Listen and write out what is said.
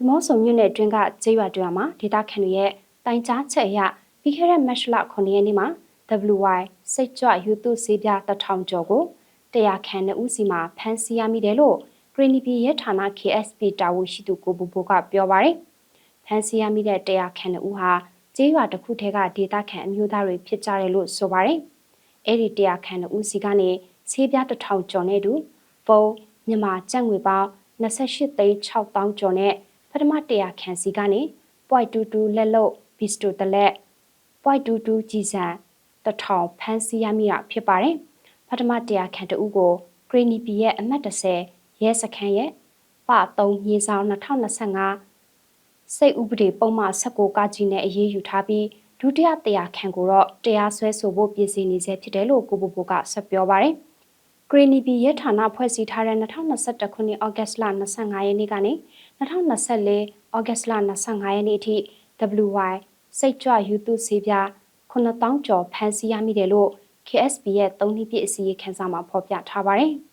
ဒီမော့ဆုံမြို့နယ်တွင်းကကျေးရွာတွေမှာဒေသခံတွေရဲ့တိုင်ကြားချက်အရပြီးခဲ့တဲ့မတ်လ9ရက်နေ့မှာ WY စိတ်ကြွယူသူစေးပြတထောင်ကျော်ကိုတရားခံတဲ့ဦးစီမှာဖမ်းဆီးရမိတယ်လို့ဂရနီပီရဲ့ဌာန KSP တာဝန်ရှိသူကိုဘူဘူကပြောပါရယ်ဖမ်းဆီးရမိတဲ့တရားခံတဲ့ဦးဟာကျေးရွာတစ်ခုထဲကဒေသခံအမျိုးသားတွေဖြစ်ကြတယ်လို့ဆိုပါရယ်အဲ့ဒီတရားခံတဲ့ဦးစီကနေဆေးပြတထောင်ကျော်နဲ့တူဖုန်းမြန်မာကျပ်ငွေပေါင်း28သိန်း6000ကျော်နဲ့ ပထမတရားခံစီကနေ0.22 လက်လုတ်ဘီစတိုတလက်0.22 ကြီးစံတထောင်ဖမ်းဆီးရမိတာဖြစ်ပါတယ်။ပထမတရားခံတဦးကိုဂရီနီပီရဲ့အမှတ်30ရဲစခန်းရဲ့ပ3မြေဆောင်2025စိတ်ဥပဒေပုံမှန်19ကကြီးနဲ့အရေးယူထားပြီးဒုတိယတရားခံကိုတော့တရားစွဲဆိုဖို့ပြည်စီနေဆဲဖြစ်တယ်လို့ကိုဘူဘူကဆက်ပြောပါတယ်။ ဂရီနီပီရဲဌာနဖွဲ့စည်းထားတဲ့2021ခုနှစ်ဩဂတ်လ25ရက်နေ့ကနေ2024ဩဂတ်လ25ရက်နေ့အထိ WY စိတ်ကြွယူသူစေပြ9000ကျော်ဖမ်းဆီးရမိတယ်လို့ KSB ရဲ့၃နှစ်ပြည့်အစည်းအခန်းစာမှာဖော်ပြထားပါတယ်။